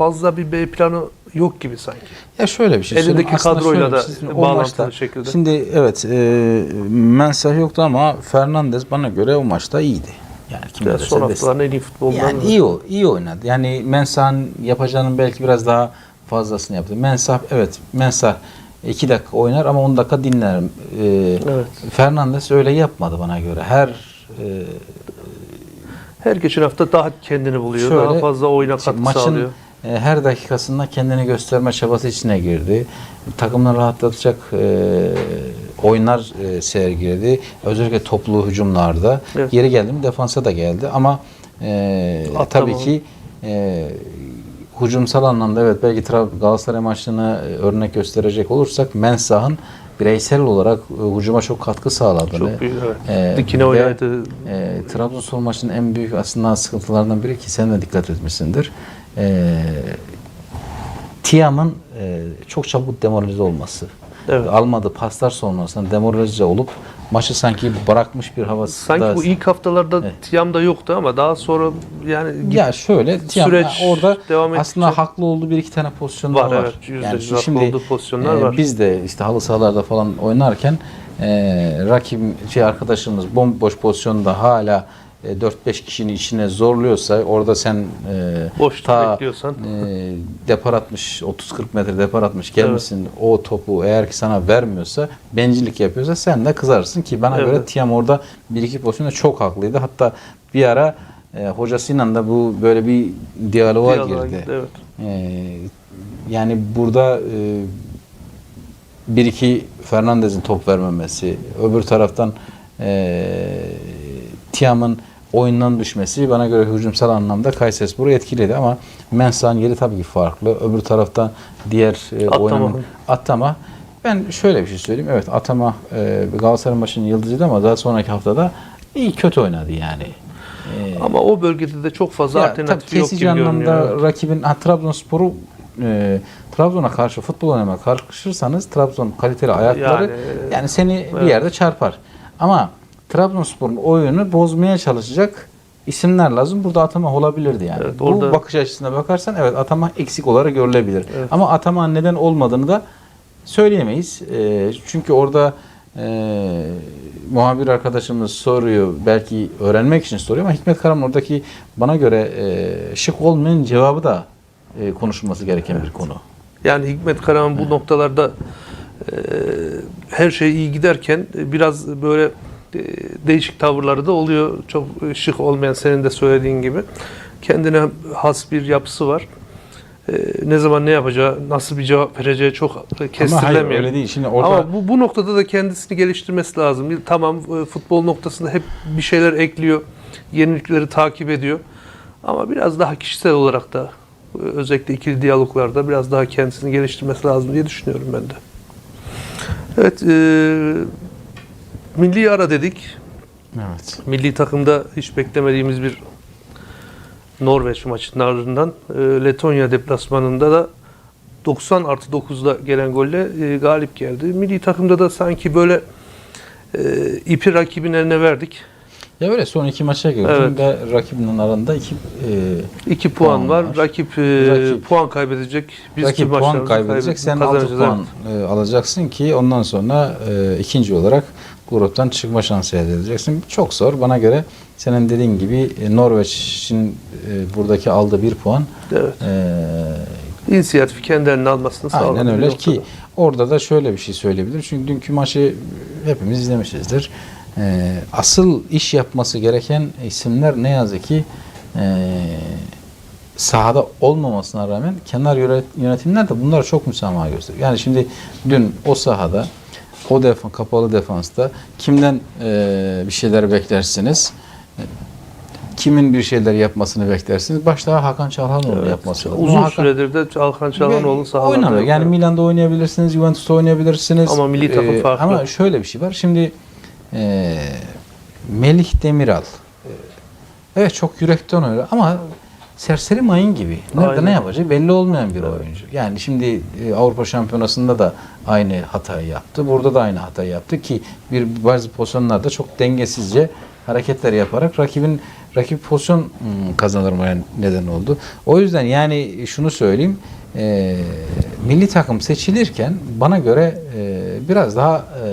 fazla bir B planı yok gibi sanki. Ya şöyle bir şey Elindeki. Aslında kadroyla da şey bağlantılı maçta- şekilde. Şimdi evet e, Mensah yoktu ama Fernandez bana göre o maçta iyiydi. Yani kim Ya son haftaların en iyi futbolundan. Yani iyi o, iyi oynadı. Yani Mensah'ın yapacağının belki biraz daha fazlasını yaptı. Mensah evet Mensah 2 dakika oynar ama 10 dakika dinler. Ee, Evet. Fernandes öyle yapmadı bana göre. Her e, Her geçen hafta daha kendini buluyor. Şöyle, daha fazla oyuna katkı maçın sağlıyor. E, her dakikasında kendini gösterme çabası içine girdi. Takımını rahatlatacak e, oyunlar e, sergiledi. Özellikle toplu hücumlarda. Evet. Yeri geldi mi defansa da geldi ama e, tabii ki e, hücumsal anlamda evet belki Galatasaray maçını e, örnek gösterecek olursak Mensah'ın bireysel olarak hücuma çok katkı sağladığını Çok büyük evet. e, Dikine oynadı. e, Trabzonspor maçının en büyük aslında sıkıntılarından biri ki sen de dikkat etmişsindir. E, Tiam'ın e, çok çabuk demoralize olması. Evet. Almadığı paslar sonrasında demoralize olup maçı sanki bırakmış bir havası Sanki da- bu ilk haftalarda Evet. Tiam'da yoktu ama daha sonra yani ya şöyle Tiam Süreç orada devam aslında ettikçe- haklı olduğu bir iki tane pozisyon Var, var. evet. Yani haklı şimdi olduğu pozisyonlar e, var. biz de işte halı sahalarda falan oynarken e, rakip şey arkadaşımız bomboş pozisyonda hala e, 4-5 kişinin içine zorluyorsa orada sen e, Boşluk ta bekliyorsan. e, depar atmış 30-40 metre depar atmış gelmişsin o topu eğer ki sana vermiyorsa bencillik yapıyorsa sen de kızarsın ki bana Evet. göre Tiam orada bir iki pozisyonda çok haklıydı. Hatta bir ara e, hocasıyla da bu böyle bir diyaloğa, Diyaloğa girdi. girdi, evet. E, yani burada e, bir iki Fernandez'in top vermemesi, öbür taraftan e, Tiam'ın oyundan düşmesi bana göre hücumsal anlamda Kayserispor'u etkiledi ama Mensah'ın yeri tabii ki farklı. Öbür taraftan diğer e, oynanan Atama ben şöyle bir şey söyleyeyim. Evet Atama e, Galatasaray maçının yıldızıydı ama daha sonraki haftada iyi kötü oynadı yani. E, ama o bölgede de çok fazla ya, alternatif yok gibi anlamda görünüyor. rakibin ha, Trabzonspor'u e, Trabzon'a karşı futbol oynamaya kalkışırsanız Trabzon kaliteli ayakları Yani, yani, seni bir evet. yerde çarpar. Ama Trabzonspor'un oyunu bozmaya çalışacak isimler lazım. Burada atama olabilirdi yani. Evet, Bu orada- bakış açısına bakarsan evet atama eksik olarak görülebilir. Evet. Ama atama neden olmadığını da söyleyemeyiz. E, çünkü orada e, muhabir arkadaşımız soruyor. Belki öğrenmek için soruyor ama Hikmet Karaman oradaki bana göre e, şık olmayan cevabı da e, konuşulması gereken bir konu. Yani Hikmet Karaman bu noktalarda e, her şey iyi giderken biraz böyle değişik tavırları da oluyor. Çok e, şık olmayan senin de söylediğin gibi. Kendine has bir yapısı var. E, ne zaman ne yapacağı, nasıl bir cevap vereceği çok Ama hayır öyle değil. Şimdi orada Ama bu, bu noktada da kendisini geliştirmesi lazım. Tamam e, futbol noktasında hep bir şeyler ekliyor. Yenilikleri takip ediyor. Ama biraz daha kişisel olarak da e, özellikle ikili diyaloglarda biraz daha kendisini geliştirmesi lazım diye düşünüyorum ben de. Evet, e, milli ara dedik. evet. Milli takımda hiç beklemediğimiz bir Norveç maçının ardından e, Letonya deplasmanında da 90 artı 9'da gelen golle e, galip geldi. Milli takımda da sanki böyle e, ipi rakibin eline verdik. Ya öyle son iki maça gördüm Evet. ve rakibinin arasında iki e, 2 puan, Puan var. var. Rakip, e, Rakip- puan kaybedecek. Biz rakip puan kaybedecek. kaybedip Sen 6 kazanacağız. puan e, alacaksın ki ondan sonra e, ikinci olarak gruptan çıkma şansı elde edeceksin. Çok zor. Bana göre senin dediğin gibi e, Norveç'in e, buradaki aldığı bir puan Evet. e, İnisiyatifi kendi eline almasını sağladı. Aynen öyle noktada. ki orada da şöyle bir şey söyleyebilirim. Çünkü dünkü maçı hepimiz izlemişizdir. Ee, asıl iş yapması gereken isimler ne yazık ki e, sahada olmamasına rağmen kenar yönet- yönetimler de bunlara çok müsamaha gösteriyor. Yani şimdi dün o sahada o defan kapalı defansta kimden e, bir şeyler beklersiniz? Kimin bir şeyler yapmasını beklersiniz? Başta Hakan Çalhanoğlu Evet. yapması lazım. Uzun Hakan- süredir de Alkan Çalhanoğlu sahalarda oynamıyor. Yani Milan'da oynayabilirsiniz, Juventus'ta oynayabilirsiniz. Ama milli takım farklı. Ama şöyle bir şey var. Şimdi e, Melih Demiral evet çok yürekten oynuyor ama serseri mayın gibi. Nerede Aynen. ne yapacağı belli olmayan bir oyuncu. Yani şimdi e, Avrupa Şampiyonası'nda da aynı hatayı yaptı. Burada da aynı hatayı yaptı ki bir bazı pozisyonlarda çok dengesizce hareketler yaparak rakibin rakip pozisyon hmm, kazanırmaya neden oldu. O yüzden yani şunu söyleyeyim. e, milli takım seçilirken bana göre e, biraz daha e,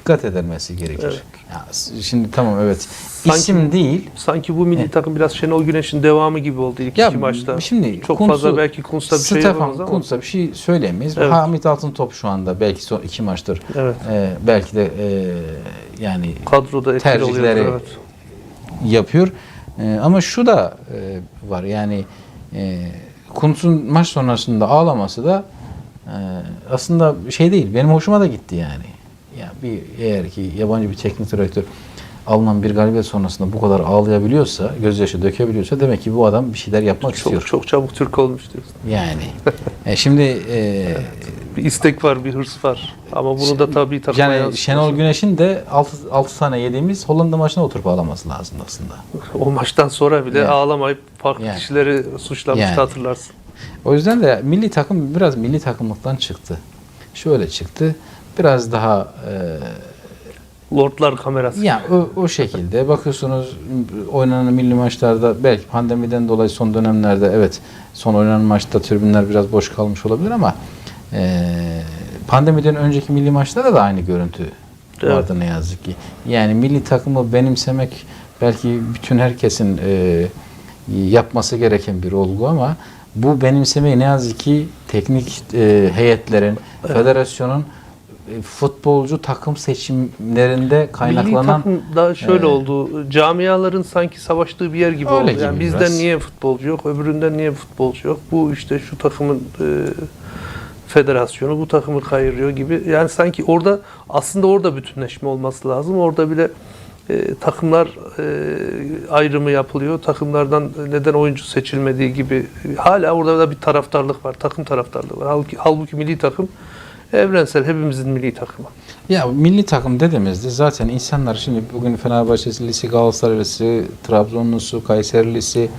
dikkat edilmesi gerekir. Evet. Ya, şimdi tamam evet Sanki- isim değil. Sanki bu milli takım biraz Şenol Güneş'in devamı gibi oldu ilk Ya iki maçta. şimdi çok Kuntz'u- fazla belki Kuntz'ta bir şey Stefan yapamaz ama. Kuntz'a bir şey söyleyemeyiz. Evet. Hamit Altıntop şu anda belki son iki maçtır. Evet. e, belki de e, yani Kadroda Tercihleri- oluyor. Evet. yapıyor. E, ama şu da e, var yani e, Kuntz'un maç sonrasında ağlaması da e, aslında şey değil. Benim hoşuma da gitti yani. Ya bir eğer ki yabancı bir teknik direktör alınan bir galibiyet sonrasında bu kadar ağlayabiliyorsa, gözyaşı dökebiliyorsa demek ki bu adam bir şeyler yapmak istiyor. Çok, çok çabuk Türk olmuş diyorsun. Yani. E, şimdi e, Bir istek var, bir hırs var. Ama bunu da tabii takıma yani. Şenol Güneş'in de 6, 6 tane yediğimiz Hollanda maçına oturup ağlaması lazım aslında. O maçtan sonra bile Yani. ağlamayıp farklı Yani. kişileri suçlamıştı Yani. hatırlarsın. O yüzden de milli takım biraz milli takımlıktan çıktı. Şöyle çıktı. Biraz daha e, Lordlar kamerası. ya o, o şekilde bakıyorsunuz oynanan milli maçlarda belki pandemiden dolayı son dönemlerde evet son oynanan maçta tribünler biraz boş kalmış olabilir ama e, pandemiden önceki milli maçlarda da aynı görüntü Evet. vardı ne yazık ki. Yani milli takımı benimsemek belki bütün herkesin e, yapması gereken bir olgu ama bu benimsemeyi ne yazık ki teknik e, heyetlerin, federasyonun e, futbolcu takım seçimlerinde Milli kaynaklanan takım da şöyle Evet. oldu. Camiaların sanki savaştığı bir yer gibi oldu. gibi Yani bizden biraz. niye futbolcu yok, öbüründen niye futbolcu yok? Bu işte şu takımın e, federasyonu bu takımı kayırıyor gibi. Yani sanki orada aslında orada bütünleşme olması lazım. Orada bile e, takımlar e, ayrımı yapılıyor. Takımlardan neden oyuncu seçilmediği gibi hala orada da bir taraftarlık var. Takım taraftarlığı var. Halbuki, halbuki milli takım evrensel hepimizin milli takımı. Ya milli takım dediğimizde zaten insanlar şimdi bugün Fenerbahçelisi, Galatasaraylisi, Trabzonlusu, Kayserilisi,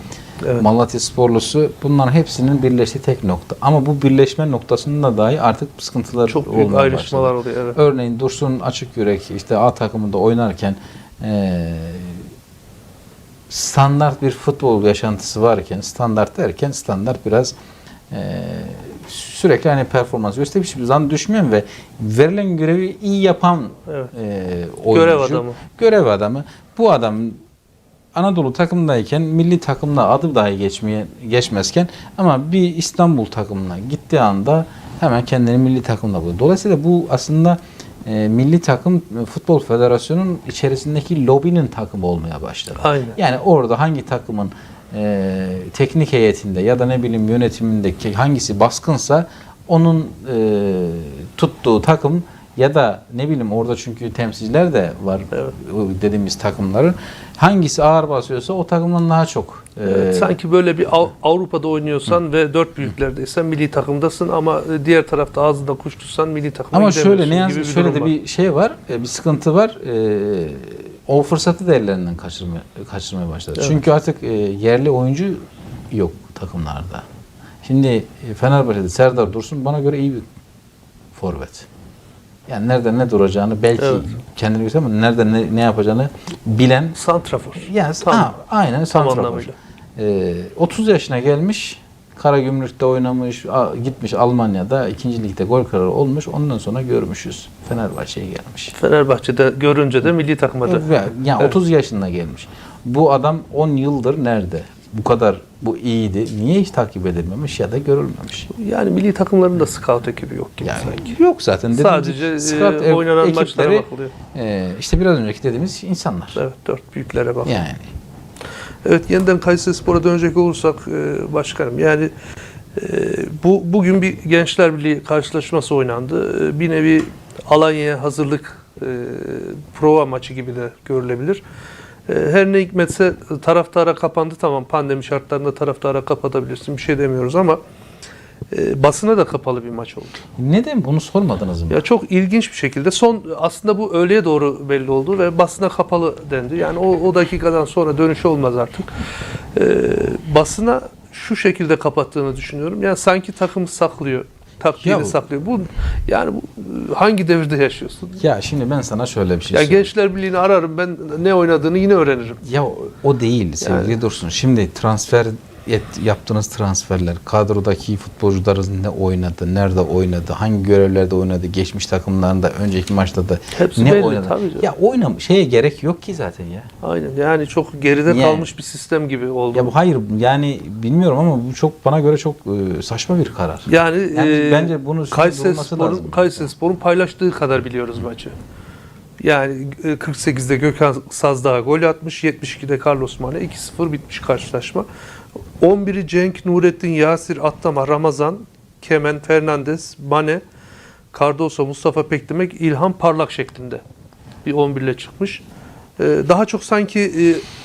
Evet. Malatya Sporlusu bunların hepsinin birleştiği tek nokta. Ama bu birleşme noktasında dahi artık sıkıntılar Çok büyük ayrışmalar başladı. oluyor. Evet. Örneğin Dursun Açık Yürek işte A takımında oynarken eee, standart bir futbol yaşantısı varken standart derken standart biraz eee, sürekli hani performans gösterip hiçbir zaman düşmeyen ve verilen görevi iyi yapan Evet. eee oyuncu, Görev adamı. görev adamı. Bu adam Anadolu takımındayken milli takımda adı dahi geçmeye geçmezken ama bir İstanbul takımına gittiği anda hemen kendini milli takımda buluyor. Dolayısıyla bu aslında e, milli takım e, futbol federasyonunun içerisindeki lobinin takımı olmaya başladı. Aynen. Yani orada hangi takımın e, teknik heyetinde ya da ne bileyim yönetimindeki hangisi baskınsa onun e, tuttuğu takım ya da ne bileyim orada çünkü temsilciler de var Evet. dediğimiz takımların hangisi ağır basıyorsa o takımdan daha çok e, Evet, sanki böyle bir Av- Avrupa'da oynuyorsan ve dört büyüklerdeysen milli takımdasın ama diğer tarafta ağzında kuş tutsan milli takıma ama şöyle ne yazık şöyle de var. bir şey var e, bir sıkıntı var E, o fırsatı da ellerinden kaçırmaya, kaçırmaya başladı. Evet. Çünkü artık e, yerli oyuncu yok takımlarda. Şimdi e, Fenerbahçe'de Serdar Dursun bana göre iyi bir forvet. Yani nerede ne duracağını belki Evet. kendini bilse ama nerede ne, ne yapacağını bilen Santrafor. Yani Tam- ha, aynen santrafor. Ee, 30 yaşına gelmiş. Karagümrük'te oynamış, gitmiş Almanya'da ikinci ligde gol kralı olmuş. Ondan sonra görmüşüz. Fenerbahçe'ye gelmiş. Fenerbahçe'de görünce de milli takıma da. Ve, yani Evet. 30 yaşında gelmiş. Bu adam 10 yıldır nerede? Bu kadar bu iyiydi. Niye hiç takip edilmemiş ya da görülmemiş? Yani milli takımların da scout ekibi yok gibi Yani sanki. yok zaten. Dediğimiz Sadece e, scout ev- oynanan maçlara ekipleri, bakılıyor. e, işte biraz önceki dediğimiz insanlar. Evet dört büyüklere bak. Yani Evet yeniden Kayseri Spor'a dönecek olursak e, başkanım yani e, bu bugün bir Gençler Birliği karşılaşması oynandı. E, bir nevi Alanya'ya hazırlık e, prova maçı gibi de görülebilir. E, her ne hikmetse taraftara kapandı tamam pandemi şartlarında taraftara kapatabilirsin bir şey demiyoruz ama e, basına da kapalı bir maç oldu. neden bunu sormadınız mı? Ya çok ilginç bir şekilde son aslında bu öğleye doğru belli oldu ve basına kapalı dendi. Yani o, o dakikadan sonra dönüş olmaz artık. Ee, basına şu şekilde kapattığını düşünüyorum. Yani sanki takım saklıyor. Ya bu- saklıyor. Bu yani bu, hangi devirde yaşıyorsun? Ya şimdi ben sana şöyle bir şey Ya söyleyeyim. Gençler Birliği'ni ararım ben ne oynadığını yine öğrenirim. Ya o- o değil sevgili Dursun. Şimdi transfer et, yaptığınız transferler, kadrodaki futbolcuların ne oynadı, nerede oynadı, hangi görevlerde oynadı, geçmiş takımlarında, önceki maçlarda Hepsi ne belli, oynadı. tabii canım. Ya oynam şeye gerek yok ki zaten ya. Aynen yani çok geride Yani- kalmış bir sistem gibi oldu. Ya bu hayır yani bilmiyorum ama bu çok bana göre çok e, saçma bir karar. yani Yani e, bence bunu Kayserispor'un. Kayserispor'un paylaştığı kadar biliyoruz maçı. Yani e, 48'de Gökhan Sazdağ gol atmış, 72'de Carlos Mane 2-0 bitmiş karşılaşma. 11'i Cenk, Nurettin, Yasir, Attama, Ramazan, Kemen, Fernandez, Mane, Cardoso, Mustafa Pekdemek, İlhan Parlak şeklinde bir 11 ile çıkmış. E, Daha çok sanki e,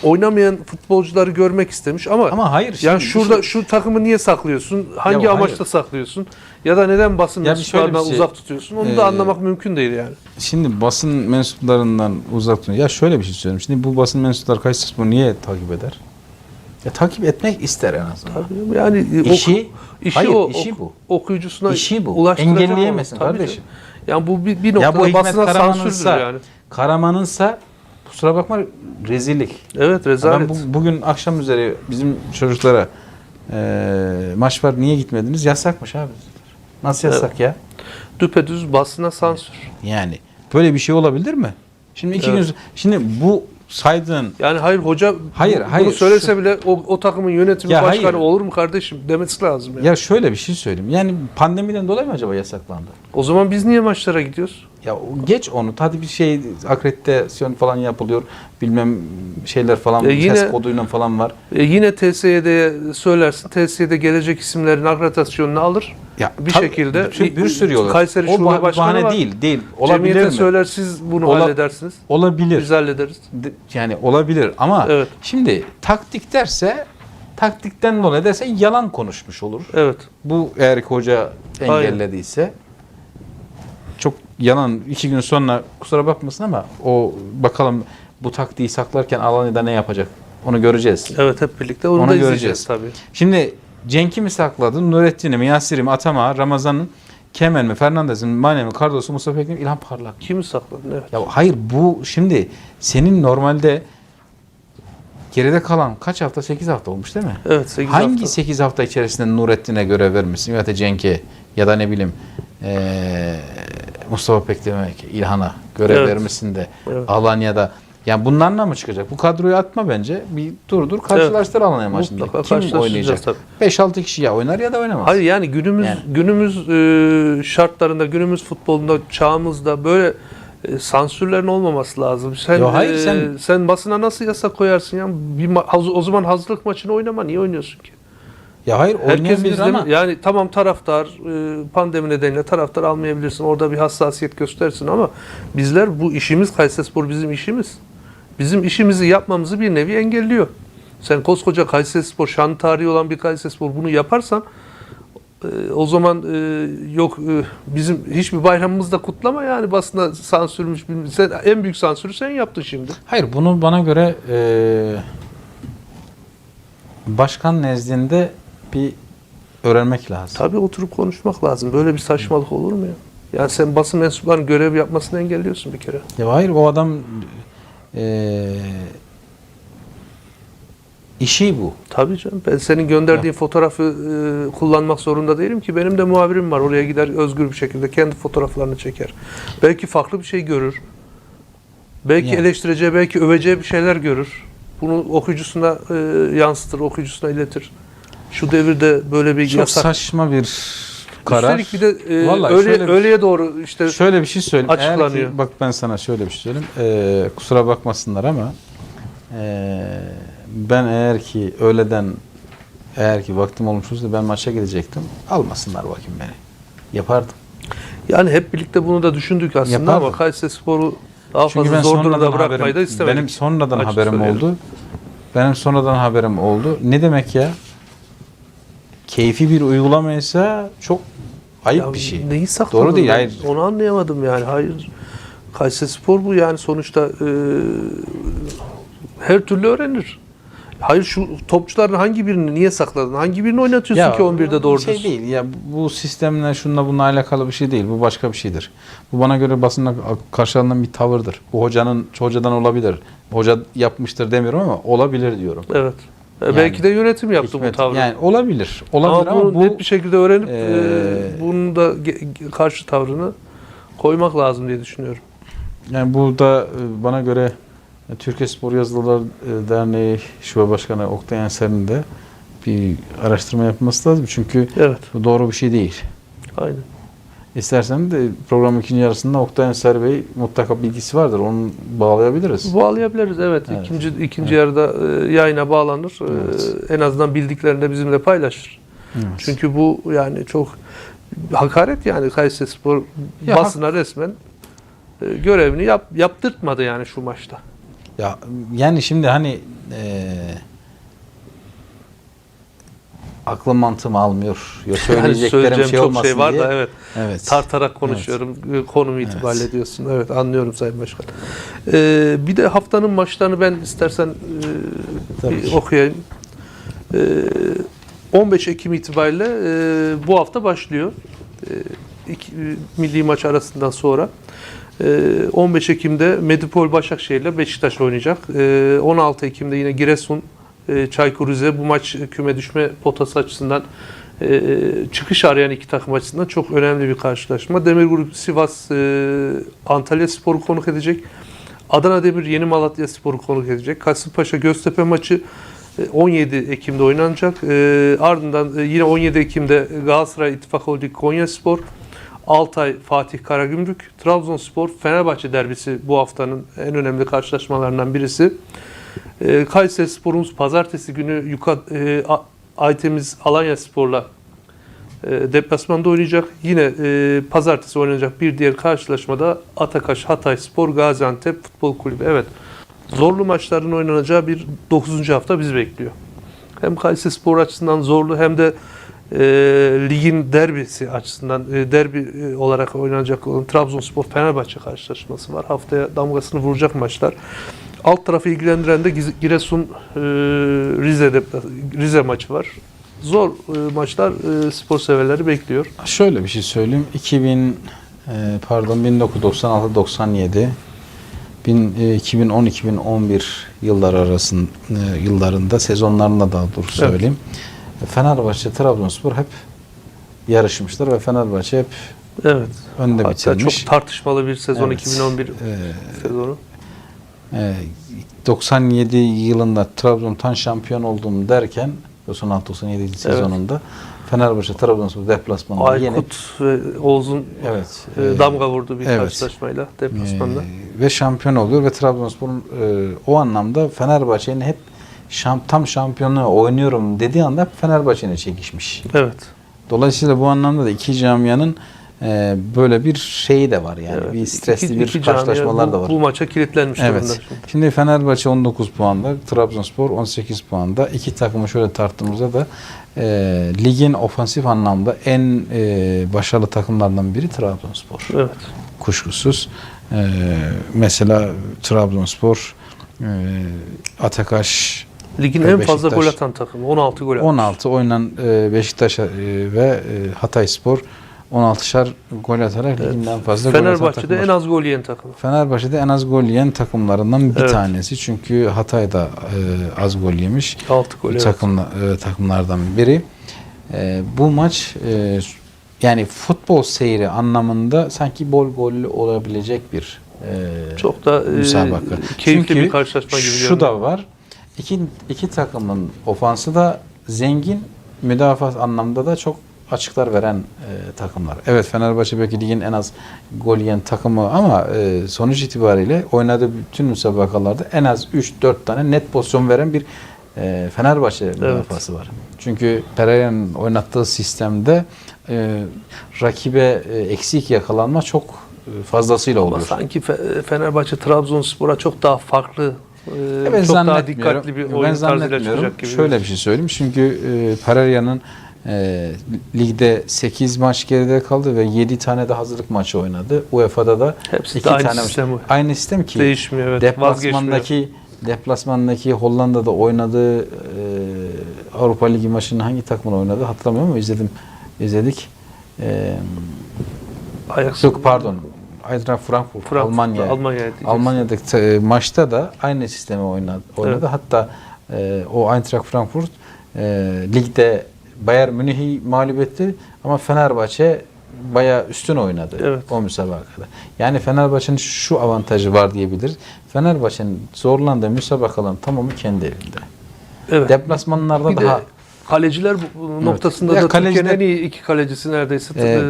oynamayan futbolcuları görmek istemiş ama Ama hayır. şimdi yani bir şurada şey- şu takımı niye saklıyorsun? Hangi hayır. amaçla saklıyorsun? Ya da neden basın Ya bir şöyle bir mensuplarından şey, uzak tutuyorsun? Onu e, da anlamak mümkün değil yani. Şimdi basın mensuplarından uzak durun. Ya şöyle bir şey söyleyeyim. Şimdi bu basın mensupları Kayserispor'u niye takip eder? Ya takip etmek ister en azından. Tabii yani e, İşi, işi hayır, o işi ok- bu. okuyucusuna İşi bu. Engelleyemezsin kardeşim. canım. Yani bu bir, bir Ya noktada bu Hikmet basına sansürdür yani. Karaman'ınsa kusura bakma rezillik. Evet Ben rezalet. bu, bugün akşam üzeri bizim çocuklara eee maç var niye gitmediniz? Yasakmış abi. Nasıl yasak ya? Düpedüz basına sansür. Yani böyle bir şey olabilir mi? Şimdi iki Evet. gün şimdi bu saydığın Yani hayır hoca Hayır, hayır, bunu söylese şu- bile o, o takımın yönetimi Ya başkanı hayır. olur mu kardeşim demesi lazım. Yani. ya şöyle bir şey söyleyeyim. Yani pandemiden dolayı mı acaba yasaklandı? O zaman biz niye maçlara gidiyoruz? Ya geç onu. Hadi bir şey akreditasyon falan yapılıyor. Bilmem şeyler falan Ya yine- ses koduyla falan var. E yine TSY'de söylersin. TSY'de gelecek isimlerin akreditasyonunu alır. Ya Bir tabii, şekilde bir, bir sürü yol. Kayseri o Şube Başkanı bahane var. değil, değil. Olabilir Cemiyete mi? söyler siz bunu Ola- halledersiniz. Olabilir. Biz hallederiz. De- Yani olabilir ama Evet. şimdi taktik derse taktikten dolayı derse yalan konuşmuş olur. Evet. Bu eğer ki hoca engellediyse çok yalan iki gün sonra kusura bakmasın ama o bakalım bu taktiği saklarken Alanya'da ne yapacak onu göreceğiz. Evet hep birlikte onu, Onu da göreceğiz. tabii. Şimdi Cenk'i mi sakladın? Nurettin'i mi? Yasir'i mi? Atama, Ramazan'ın, Kemal mi? Fernandez'in, Mane mi? Carlos'u, Mustafa Ekrim, İlhan Parlak. Kimi sakladın? Evet. Ya hayır bu şimdi senin normalde geride kalan kaç hafta? 8 hafta olmuş değil mi? Evet 8 Hangi hafta. 8 hafta içerisinde Nurettin'e görev vermişsin ya da Cenk'e ya da ne bileyim eee, Mustafa Pekdemek, İlhan'a görev Evet. vermişsin de Evet. Alanya'da yani bunlarla mı çıkacak? Bu kadroyu atma bence. Bir dur dur karşılaştır Alanya maçında. Kim oynayacak? tabii. 5-6 kişi ya oynar ya da oynamaz. Hayır yani günümüz Yani. günümüz e, şartlarında, günümüz futbolunda, çağımızda böyle e, sansürlerin olmaması lazım. Sen Yo, hayır, e, sen- sen basına nasıl yasak koyarsın ya? Bir o zaman hazırlık maçını oynama niye oynuyorsun ki? Ya hayır Herkes oynayabilir ama Yani tamam taraftar e, pandemi nedeniyle taraftar almayabilirsin. Orada bir hassasiyet göstersin ama bizler bu işimiz Kayserispor bizim işimiz. Bizim işimizi yapmamızı bir nevi engelliyor. Sen koskoca Kayserispor, şan tarihi olan bir Kayserispor bunu yaparsan e, o zaman e, yok e, bizim hiçbir bayramımızda kutlama yani basına sansürmüş. Sen, en büyük sansürü sen yaptın şimdi. hayır bunu bana göre eee, başkan nezdinde bir öğrenmek lazım. Tabii oturup konuşmak lazım. Böyle bir saçmalık olur mu ya? Yani sen basın mensuplarının görev yapmasını engelliyorsun bir kere. Ya hayır o adam eee işi bu. Tabii canım. Ben senin gönderdiğin fotoğrafı e, kullanmak zorunda değilim ki. Benim de muhabirim var. Oraya gider özgür bir şekilde kendi fotoğraflarını çeker. Belki farklı bir şey görür. Belki Yani. eleştireceği, belki öveceği bir şeyler görür. Bunu okuyucusuna e, yansıtır, okuyucusuna iletir. Şu devirde böyle bir Çok yasak. saçma bir karar. Üstelik bir de e, Vallahi şöyle bir- öğleye doğru işte Şöyle bir şey söyleyeyim. Eğer ki- Açıklanıyor. bak ben sana şöyle bir şey söyleyeyim. Eee, kusura bakmasınlar ama eee, ben eğer ki öğleden eğer ki vaktim olmuşsa ben maça gidecektim. Almasınlar bakayım beni. Yapardım. yani hep birlikte bunu da düşündük aslında Yapardım. ama Kayseri Sporu daha Çünkü fazla ben zor durumda sonradan bırakmayı haberim, da istemedik. benim sonradan Açık haberim söyleyelim. oldu. Benim sonradan haberim oldu. Ne demek ya? Keyfi bir uygulamaysa çok ayıp Ya bir şey. Neyi sakladın? Doğru değil, hayır. Onu anlayamadım yani. Hayır. Kayseri Spor bu yani sonuçta e, her türlü öğrenir. Hayır şu topçuların hangi birini niye sakladın? Hangi birini oynatıyorsun ki 11'de doğru şey değil ya bu sistemle şununla bununla alakalı bir şey değil. Bu başka bir şeydir. Bu bana göre basında karşı alınan bir tavırdır. Bu hocanın hocadan olabilir. Hoca yapmıştır demiyorum ama olabilir diyorum. Evet. E, Yani, Belki de yönetim yaptı Hikmet- bu tavrı. Yani olabilir. Olabilir ama ama, bu net bir şekilde öğrenip e, Ee, bunun da karşı tavrını koymak lazım diye düşünüyorum. yani burada e, bana göre e, Türkiye Spor Yazılılar e, Derneği Şube Başkanı Oktay Enser'in de bir araştırma yapması lazım. Çünkü Evet. bu doğru bir şey değil. Aynen. İstersen de programın ikinci yarısında Oktay Enser Bey mutlaka bilgisi vardır. Onu bağlayabiliriz. Bağlayabiliriz evet. Evet. İkinci ikinci yarıda e, yayına bağlanır. E, Evet. en azından bildiklerini de bizimle paylaşır. Evet. Çünkü bu yani çok hakaret yani Kayserispor Ya basına resmen e, görevini yap, yaptırtmadı yani şu maçta. Ya yani şimdi hani eee aklım mantığım almıyor. Ya Yani söyleyeceklerim söyleyeceğim şey çok şey var diye. da evet. Evet. Tartarak konuşuyorum e, konum itibariyle diyorsun. Evet anlıyorum Sayın Başkan. E, bir de haftanın maçlarını ben istersen e, okuyayım. E, 15 Ekim itibariyle e, bu hafta başlıyor. E, iki, e, milli maç arasından sonra. E, 15 Ekim'de Medipol Başakşehir ile Beşiktaş oynayacak. E, 16 Ekim'de yine Giresun e, Çaykur Rize bu maç küme düşme potası açısından e, çıkış arayan iki takım açısından çok önemli bir karşılaşma. Demir Grup Sivas e, Antalya Spor'u konuk edecek. Adana Demir Yeni Malatya Spor'u konuk edecek. Kasımpaşa Göztepe maçı e, 17 Ekim'de oynanacak. E, ardından e, yine 17 Ekim'de Galatasaray İttifak Holding Konya Spor, Altay Fatih Karagümrük, Trabzonspor Fenerbahçe derbisi bu haftanın en önemli karşılaşmalarından birisi. E, Kayseri Spor'umuz pazartesi günü Yuka, e, Aytemiz Alanya Spor'la e, deplasmanda oynayacak. Yine e, pazartesi oynanacak bir diğer karşılaşmada Atakaş Hatay Spor Gaziantep Futbol Kulübü. Evet. Zorlu maçların oynanacağı bir 9. hafta bizi bekliyor. Hem Kayseri Spor açısından zorlu hem de e, ligin derbisi açısından e, derbi e, olarak oynanacak olan Trabzonspor Fenerbahçe karşılaşması var. Haftaya damgasını vuracak maçlar. Alt tarafı ilgilendiren de Giresun e, Rize'de Rize maçı var. Zor e, maçlar e, spor severleri bekliyor. Şöyle bir şey söyleyeyim. 2000 e, pardon 1996 97 2010 2011 yıllar arasında yıllarında sezonlarında daha doğrusu Evet. söyleyeyim. Fenerbahçe Trabzonspor hep yarışmışlar ve Fenerbahçe hep Evet. önde Hatta bitirmiş. çok tartışmalı bir sezon Evet. 2011 Ee, sezonu. Ee, 97 yılında Trabzon tan şampiyon olduğunu derken 96-97 sezonunda Fenerbahçe Trabzonspor deplasmanında yenip Aykut ve Oğuz'un evet, e, e, damga vurduğu bir evet. karşılaşmayla deplasmanda. e, ve şampiyon oluyor ve Trabzonspor'un e, o anlamda Fenerbahçe'nin hep şam, tam şampiyonluğu oynuyorum dediği anda Fenerbahçe'ne çekişmiş. evet. Dolayısıyla bu anlamda da iki camianın e, böyle bir şeyi de var yani evet. bir stresli İki- bir iki karşılaşmalar bu, da var. Bu maça kilitlenmiş durumda. Evet. şimdi. Şimdi Fenerbahçe 19 puanda, Trabzonspor 18 puanda. İki takımı şöyle tarttığımızda da e, ligin ofansif anlamda en e, başarılı takımlardan biri Trabzonspor. Evet. Kuşkusuz. E, mesela Trabzonspor, e, Atakaş, Ligin en fazla Beşiktaş. gol atan takımı. 16 gol atmış. 16 oynan e, Beşiktaş e, ve e, Hatayspor 16'şar gol atarak ligin en fazla Fenerbahçe'de en az gol yiyen takım. Fenerbahçe'de en az gol yiyen takımlarından bir Evet. tanesi. Çünkü Hatay da e, az gol yemiş 6 gol. Evet. takımla, e, takımlardan biri. E, bu maç e, yani futbol seyri anlamında sanki bol gollü olabilecek bir e, Çok da e, müsabaka. keyifli Çünkü bir karşılaşma gibi Şu da var. İki, iki takımın ofansı da zengin, müdafaa anlamda da çok açıklar veren e, takımlar. Evet Fenerbahçe belki ligin en az gol yiyen takımı ama e, sonuç itibariyle oynadığı bütün müsabakalarda en az 3-4 tane net pozisyon veren bir e, Fenerbahçe müdafası var. Çünkü Pereira'nın oynattığı sistemde e, rakibe e, eksik yakalanma çok e, fazlasıyla Ama oluyor. sanki Fe- Fenerbahçe Trabzonspor'a çok daha farklı e, Ben çok daha dikkatli bir ben oyun tarzıyla zannetmiyorum. çıkacak gibi. Şöyle bir şey söyleyeyim. Çünkü e, Pereira'nın e, ligde 8 maç geride kaldı ve 7 tane de hazırlık maçı oynadı. UEFA'da da Hepsi de iki aynı tane sistem maç. Aynı sistem ki Değişmiyor evet. Deplasmandaki deplasmandaki Hollanda'da oynadığı e, Avrupa Ligi maçının hangi takımla oynadı hatırlamıyorum ama izledim izledik. E, Ajax yok pardon. Eintracht Frankfurt, Frankfurt'ta, Almanya. Almanya diyeceksin. Almanya'daki e, maçta da aynı sistemi oynadı. oynadı. Evet. Hatta e, o Eintracht Frankfurt e, ligde Bayern Münih'i mağlup etti ama Fenerbahçe bayağı üstün oynadı Evet. o müsabakada. Yani Fenerbahçe'nin şu avantajı var diyebilir. Fenerbahçe'nin zorlandığı müsabakaların tamamı kendi evinde. Evet. Deplasmanlarda Bir daha de kaleciler bu noktasında Ya da kaleciler- Türkiye'nin en iyi iki kalecisi neredeyse. Ee,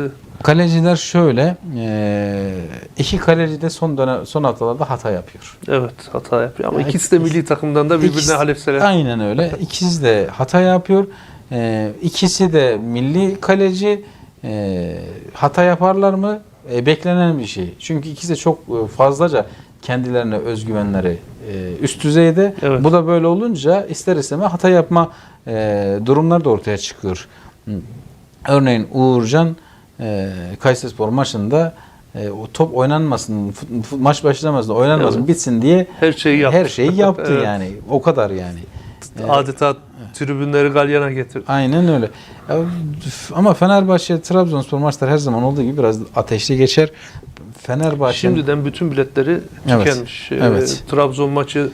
kaleciler şöyle e, iki kaleci de son dönem son haftalarda hata yapıyor. evet hata yapıyor ama Ya ikisi de milli takımdan da birbirine halefseler. Aynen öyle. İkisi de hata yapıyor. Ee, ikisi de milli kaleci. Ee, hata yaparlar mı? E, beklenen bir şey. Çünkü ikisi de çok e, fazlaca kendilerine özgüvenleri e, üst düzeyde. Evet. Bu da böyle olunca ister istemez hata yapma e, durumları da ortaya çıkıyor. Örneğin Uğurcan e, Kayserispor maçında e, o top oynanmasın, maç başlamasın, oynanmasın, Evet. bitsin diye Her şeyi yaptı. her şeyi yaptı Evet. yani. O kadar yani. Adeta tribünleri galyana getirdi. Aynen öyle. Ya, Ama Fenerbahçe Trabzonspor maçları her zaman olduğu gibi biraz ateşli geçer. Fenerbahçe Şimdiden bütün biletleri Evet, tükenmiş. Ee, evet. Trabzon maçı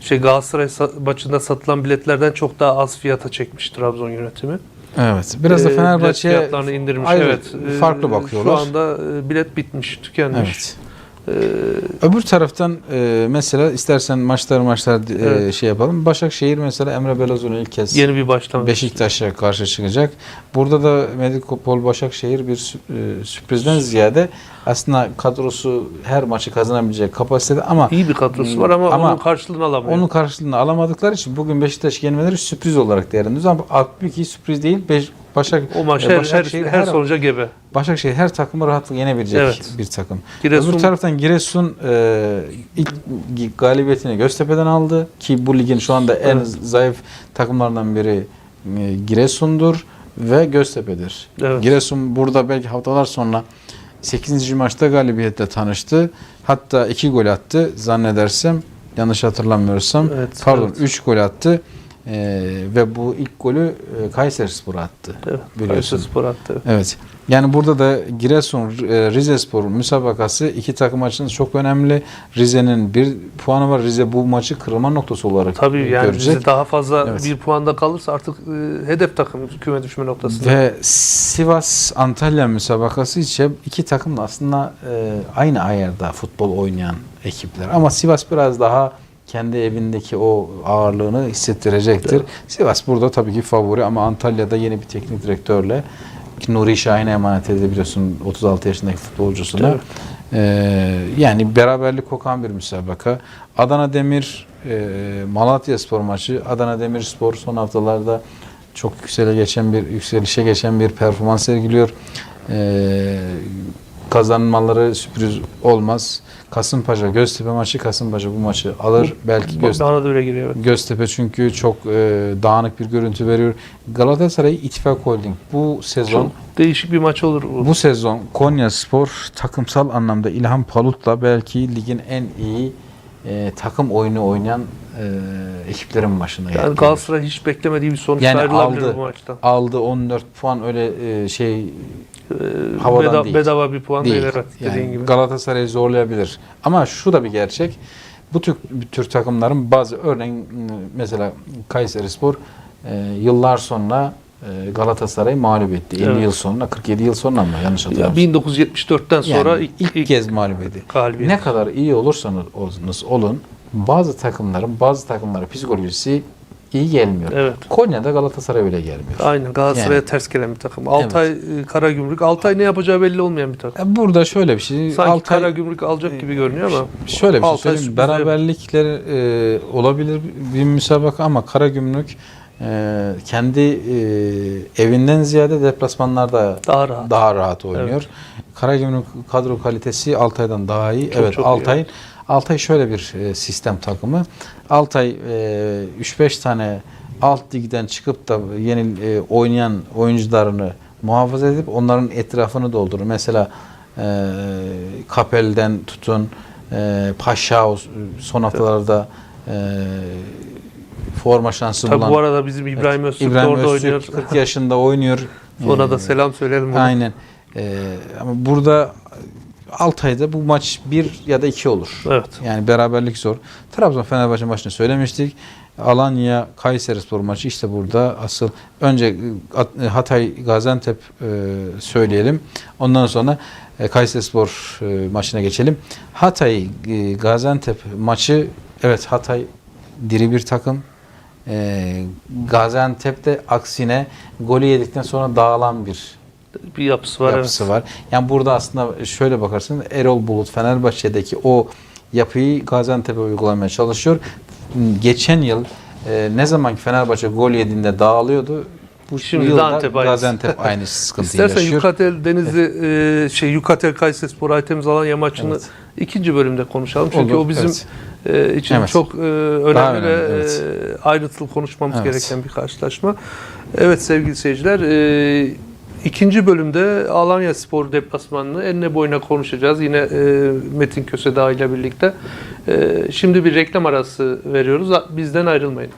şey Galatasaray sa- maçında satılan biletlerden çok daha az fiyata çekmiş Trabzon yönetimi. Evet. Biraz da Ee, Fenerbahçe'ye fiyatlarını indirmiş. ayrı, evet. Ee, farklı bakıyorlar. Şu anda e, bilet bitmiş, tükenmiş. Evet. Ee, Öbür taraftan e, mesela istersen maçlar maçlar e, Evet. şey yapalım. Başakşehir mesela Emre Belözoğlu ilk kez yeni bir başlangıç. Beşiktaş'a karşı çıkacak. Burada da Medikopol Başakşehir bir e, sürprizden ziyade aslında kadrosu her maçı kazanabilecek kapasitede ama İyi bir kadrosu var ama, Ama onun karşılığını alamıyor. Onun karşılığını alamadıkları için bugün Beşiktaş yenmeleri sürpriz olarak değerlendiriyoruz ama halbuki sürpriz değil. Beş, Başak, o maç her, Başakşehir her, her sonuca gebe. Başakşehir her takımı rahatlıkla yenebilecek Evet. bir takım. Giresun Öbür taraftan Giresun e, ilk galibiyetini Göztepe'den aldı ki bu ligin şu anda en Evet. zayıf takımlarından biri e, Giresun'dur ve Göztepe'dir. Evet. Giresun burada belki haftalar sonra 8. maçta galibiyetle tanıştı. Hatta 2 gol attı zannedersem. Yanlış hatırlamıyorsam. Evet, Pardon evet. 3 gol attı. E, ve bu ilk golü e, Kayserispor attı. evet. Kayserispor attı. Evet. Yani burada da Giresun e, Rizespor müsabakası iki takım açısından çok önemli. Rize'nin bir puanı var. Rize bu maçı kırılma noktası olarak Tabii e, yani görecek. Rize daha fazla Evet. bir puanda kalırsa artık e, hedef takım küme düşme noktasında. Ve Sivas Antalya müsabakası için iki takım da aslında e, aynı ayarda futbol oynayan ekipler. Ama Sivas biraz daha kendi evindeki o ağırlığını hissettirecektir. Sivas burada tabii ki favori ama Antalya'da yeni bir teknik direktörle Nuri Şahin'e emanet edebiliyorsun 36 yaşındaki futbolcusuna. Evet. Ee, yani beraberlik kokan bir müsabaka. Adana Demir e, Malatya Spor maçı. Adana Demirspor son haftalarda çok yüksele geçen bir yükselişe geçen bir performans sergiliyor. Ee, kazanmaları sürpriz olmaz. Kasımpaşa Göztepe maçı Kasımpaşa bu maçı alır. Belki Göztepe Bana da öyle geliyor. evet. Göztepe çünkü çok e, dağınık bir görüntü veriyor. Galatasaray İttifak Holding bu sezon Çok değişik bir maç olur bu. bu sezon Konya Spor takımsal anlamda İlhan Palut'la belki ligin en iyi e, takım oyunu oynayan e, ekiplerin başına yani geldi. Galatasaray hiç beklemediği bir sonuç Yani aldı. bu maçtan. aldı 14 puan öyle e, şey Ee, Havadan beda- değil. Bedava bir puan değil, değil. evet dediğin Yani gibi. Galatasaray'ı zorlayabilir. Ama şu da bir gerçek. Bu tür, bu tür takımların bazı örneğin mesela Kayserispor e, yıllar sonra e, Galatasaray'ı mağlup etti. 50 Evet. yıl sonra 47 yıl sonra mı yanlış Ya hatırlamıyorsam. 1974'ten sonra Yani ilk, ilk, ilk kez mağlup etti. Ne kadar iyi olursanız olun bazı takımların bazı takımların psikolojisi iyi gelmiyor. Evet. Konya'da Galatasaray öyle gelmiyor. Aynen Galatasaray'a Yani. ters gelen bir takım. Altay e, Karagümrük. Altay ne yapacağı belli olmayan bir takım. Ya Burada şöyle bir şey. Sanki Altay- Karagümrük alacak gibi görünüyor ama Şöyle bir şey Altay söyleyeyim. sürpriz yapıyor. Beraberlikler e, olabilir bir müsabaka ama Karagümrük e, kendi e, evinden ziyade deplasmanlarda daha rahat. daha rahat oynuyor. Karagümrük kadro kalitesi Altay'dan daha iyi. Çok, evet çok iyi, Altay şöyle bir e, sistem takımı. Altay e, 3-5 tane alt ligden çıkıp da yeni e, oynayan oyuncularını muhafaza edip onların etrafını doldurur. Mesela e, Kapel'den tutun e, Paşa son haftalarda e, forma şansı Tabii bulan bu arada bizim İbrahim Öztürk İbrahim orada Öztürk oynuyor. 40 yaşında oynuyor. Ona da selam söyleyelim. ona. Aynen. Ee, ama burada Altay'da bu maç bir ya da iki olur. Evet. Yani beraberlik zor. Trabzon Fenerbahçe maçını söylemiştik. Alanya Kayserispor maçı işte burada asıl önce e, Hatay Gaziantep e, söyleyelim. Ondan sonra e, Kayserispor e, maçına geçelim. Hatay e, Gaziantep maçı evet Hatay diri bir takım. E, Gaziantep de aksine golü yedikten sonra dağılan bir Bir yapısı var. yapısı var. Yani burada aslında şöyle bakarsın Erol Bulut Fenerbahçe'deki o yapıyı Gaziantep'e uygulamaya çalışıyor. Geçen yıl e, ne zaman ki Fenerbahçe gol yediğinde dağılıyordu. Bu Şimdi yılda Antep. Gaziantep aynı sıkıntıyı İstersen yaşıyor. Yukatel Denizli e, şey Yukatel Kayserispor Aytemiz Alanya maçını Evet. ikinci bölümde konuşalım. Çünkü Olur, o bizim evet. e, için Evet. çok e, önemli, Daha önemli, ve evet. e, ayrıntılı konuşmamız Evet. gereken bir karşılaşma. Evet sevgili seyirciler, e, ikinci bölümde Alanya Spor deplasmanını enine boyuna konuşacağız. Yine e, Metin Köse ile birlikte. E, şimdi bir reklam arası veriyoruz. Bizden ayrılmayın.